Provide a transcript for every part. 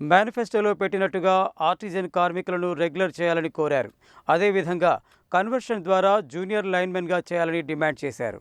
మేనిఫెస్టోలో పెట్టినట్టుగా ఆర్టిజన్ కార్మికులను రెగ్యులర్ చేయాలని కోరారు. అదేవిధంగా కన్వర్షన్ ద్వారా జూనియర్ లైన్మెన్గా చేయాలని డిమాండ్ చేశారు.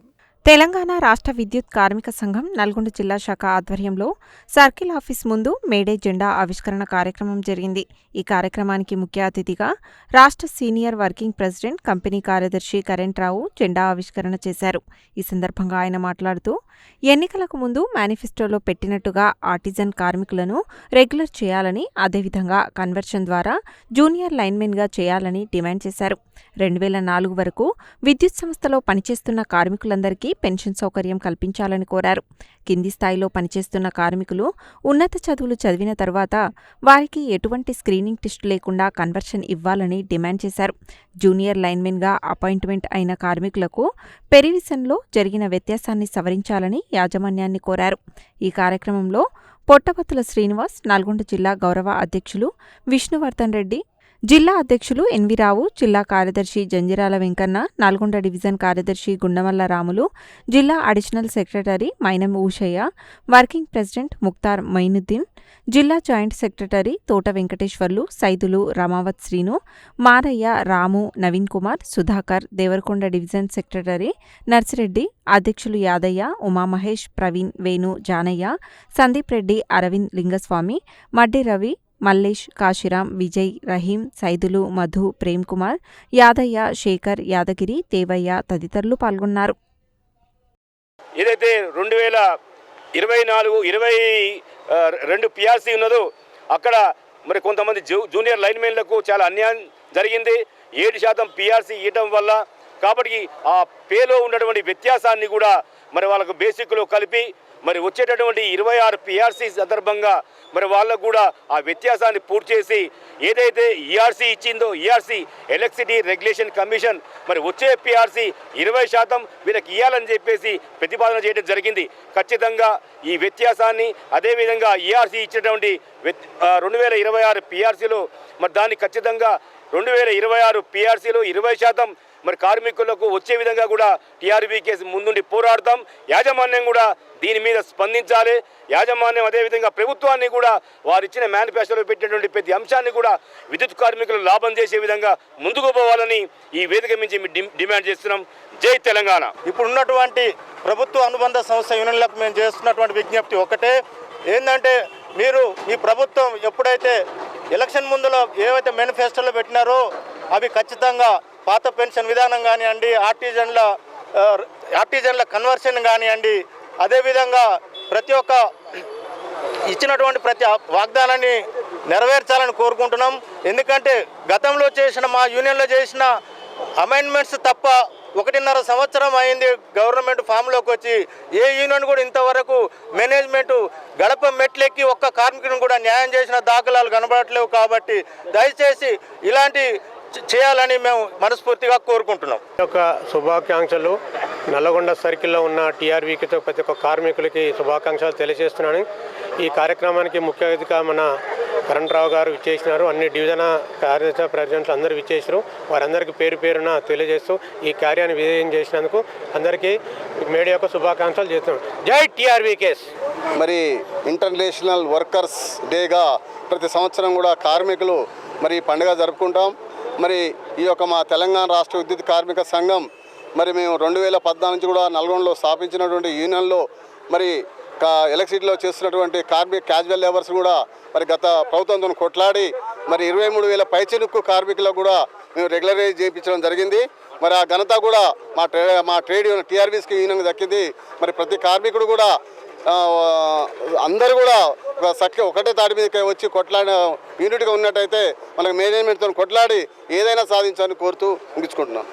తెలంగాణ రాష్ట్ర విద్యుత్ కార్మిక సంఘం నల్గొండ జిల్లా శాఖ ఆధ్వర్యంలో సర్కిల్ ఆఫీస్ ముందు మేడే జెండా ఆవిష్కరణ కార్యక్రమం జరిగింది. ఈ కార్యక్రమానికి ముఖ్య అతిథిగా రాష్ట్ర సీనియర్ వర్కింగ్ ప్రెసిడెంట్ కంపెనీ కార్యదర్శి కరెంట్ రావు జెండా ఆవిష్కరణ చేశారు. ఈ సందర్భంగా ఆయన మాట్లాడుతూ ఎన్నికలకు ముందు మేనిఫెస్టోలో పెట్టినట్టుగా ఆర్టిజన్ కార్మికులను రెగ్యులర్ చేయాలని అదేవిధంగా కన్వర్షన్ ద్వారా జూనియర్ లైన్మెన్గా చేయాలని డిమాండ్ చేశారు. రెండు వేల నాలుగు వరకు విద్యుత్ సంస్థలో పనిచేస్తున్న కార్మికులందరికీ పెన్షన్ సౌకర్యం కల్పించాలని కోరారు. కింది స్థాయిలో పనిచేస్తున్న కార్మికులు ఉన్నత చదువులు చదివిన తర్వాత వారికి ఎటువంటి స్క్రీనింగ్ టెస్టు లేకుండా కన్వర్షన్ ఇవ్వాలని డిమాండ్ చేశారు. జూనియర్ లైన్మెన్గా అపాయింట్మెంట్ అయిన కార్మికులకు పెరివిజన్లో జరిగిన వ్యత్యాసాన్ని సవరించాలని యాజమాన్యాన్ని కోరారు. ఈ కార్యక్రమంలో పొట్టపత్తుల శ్రీనివాస్ నల్గొండ జిల్లా గౌరవ అధ్యక్షులు విష్ణువర్ధన్ రెడ్డి జిల్లా అధ్యక్షులు ఎన్వి రావు జిల్లా కార్యదర్శి జంజిరాల వెంకన్న నల్గొండ డివిజన్ కార్యదర్శి గుండమల్ల రాములు జిల్లా additional secretary Mainam Ushaiah working president Mukhtar Mainuddin జిల్లా joint secretary Thota Venkateswarlu Saidulu Ramavath Srinu Maraiah Ramu Naveen Kumar Sudhakar Devarakonda division secretary Narsireddy అధ్యక్షులు యాదయ్య ఉమామహేష్ ప్రవీణ్ వేణు జానయ్య సందీప్ రెడ్డి అరవింద్ లింగస్వామి మడ్డి రవి మల్లేష్ కాశీరాం విజయ్ రహీం సైదులు మధు ప్రేమ్ కుమార్ యాదయ్య శేఖర్ యాదగిరి దేవయ్య తదితరులు పాల్గొన్నారు. ఏదైతే రెండు వేల ఇరవై నాలుగు ఇరవై రెండు పిఆర్సీ ఉన్నదో అక్కడ మరి కొంతమంది జూ జూనియర్ లైన్మెన్లకు చాలా అన్యాయం జరిగింది. ఏడు శాతం పిఆర్సీ ఇవ్వడం వల్ల కాబట్టి ఆ పేలో ఉన్నటువంటి వ్యత్యాసాన్ని కూడా మరి వాళ్ళకు బేసిక్లో కలిపి మరి వచ్చేటటువంటి ఇరవై ఆరు పిఆర్సీ సందర్భంగా మరి వాళ్ళకు కూడా ఆ వ్యత్యాసాన్ని పూర్తి చేసి ఏదైతే ఈఆర్సీ ఇచ్చిందో ఈఆర్సీ ఎలక్ట్రిసిటీ రెగ్యులేషన్ కమిషన్ మరి వచ్చే పిఆర్సీ ఇరవై శాతం వీళ్ళకి ఇవ్వాలని చెప్పేసి ప్రతిపాదన చేయడం జరిగింది. ఖచ్చితంగా ఈ వ్యత్యాసాన్ని అదేవిధంగా ఈఆర్సీ ఇచ్చినటువంటి రెండు వేల ఇరవై ఆరు పిఆర్సీలో మరి దాన్ని ఖచ్చితంగా రెండు వేల ఇరవై ఆరు పిఆర్సీలో ఇరవై శాతం మరి కార్మికులకు వచ్చే విధంగా కూడా టీఆర్బీకే ముందుండి పోరాడతాం. యాజమాన్యం కూడా దీని మీద స్పందించాలి. యాజమాన్యం అదేవిధంగా ప్రభుత్వాన్ని కూడా వారు ఇచ్చిన మేనిఫెస్టోలో పెట్టినటువంటి ప్రతి అంశాన్ని కూడా విద్యుత్ కార్మికులు లాభం చేసే విధంగా ముందుకు పోవాలని ఈ వేదిక మించి డిమాండ్ చేస్తున్నాం. జై తెలంగాణ. ఇప్పుడున్నటువంటి ప్రభుత్వ అనుబంధ సంస్థ యూనియన్లకు మేము చేస్తున్నటువంటి విజ్ఞప్తి ఒకటే. ఏంటంటే మీరు ఈ ప్రభుత్వం ఎప్పుడైతే ఎలక్షన్ ముందులో ఏవైతే మేనిఫెస్టోలో పెట్టినారో అవి ఖచ్చితంగా పాత పెన్షన్ విధానం కానివ్వండి ఆర్టిజన్ల ఆర్టిజన్ల కన్వర్షన్ కానివ్వండి అదేవిధంగా ప్రతి ఒక్క ఇచ్చినటువంటి ప్రతి వాగ్దానాన్ని నెరవేర్చాలని కోరుకుంటున్నాం. ఎందుకంటే గతంలో చేసిన మా యూనియన్లో చేసిన అమెండ్మెంట్స్ తప్ప ఒకటిన్నర సంవత్సరం అయింది గవర్నమెంట్ ఫామ్లోకి వచ్చి. ఏ యూనియన్ కూడా ఇంతవరకు మేనేజ్మెంట్ గడప మెట్లెక్కి ఒక్క కార్మికుని కూడా న్యాయం చేసిన దాఖలాలు కనబడట్లేవు కాబట్టి దయచేసి ఇలాంటి చేయాలని మేము మనస్ఫూర్తిగా కోరుకుంటున్నాం. ఈ యొక్క శుభాకాంక్షలు. నల్లగొండ సర్కిల్లో ఉన్న టీఆర్వీకితో ప్రతి ఒక్క కార్మికులకి శుభాకాంక్షలు తెలియజేస్తున్నాను. ఈ కార్యక్రమానికి ముఖ్య అతిథిగా మన కరణరావు గారు విచ్చేసినారు. అన్ని డివిజన్ కార్యదర్శి ప్రెసిడెంట్లు అందరూ విచ్చేసారు. వారందరికీ పేరు పేరున తెలియజేస్తూ ఈ కార్యాన్ని విజయం చేసినందుకు అందరికీ మేడే యొక్క శుభాకాంక్షలు చేస్తున్నాం జై టీఆర్వీకేస్ మరి ఇంటర్నేషనల్ వర్కర్స్ డేగా ప్రతి సంవత్సరం కూడా కార్మికులు మరి పండుగ జరుపుకుంటాం. మరి ఈ యొక్క మా తెలంగాణ రాష్ట్ర విద్యుత్ కార్మిక సంఘం మరి మేము రెండు వేల పద్నాలుగు నుంచి కూడా నల్గొండలో స్థాపించినటువంటి యూనియన్లో మరి కా- ఎలక్ట్రిసిటీలో చేస్తున్నటువంటి కార్మిక క్యాజువల్ లేబర్స్ కూడా మరి గత ప్రభుత్వంతో కొట్లాడి మరి ఇరవై మూడు వేల పైచెనుక్కు కార్మికులకు కూడా మేము రెగ్యులరైజ్ చేయించడం జరిగింది. మరి ఆ ఘనత కూడా మా ట్రే మా ట్రేడ్ యూనియన్ టీఆర్బీస్కి యూనియన్ దక్కింది. మరి ప్రతి కార్మికుడు కూడా అందరూ కూడా ఒక సఖ్య ఒకటే తాటి మీద వచ్చి కొట్లాడ యూనిట్గా ఉన్నట్టయితే మనకు మేనేజ్మెంట్తో కొట్లాడి ఏదైనా సాధించాలని కోరుతూ ముగించుకుంటున్నాం.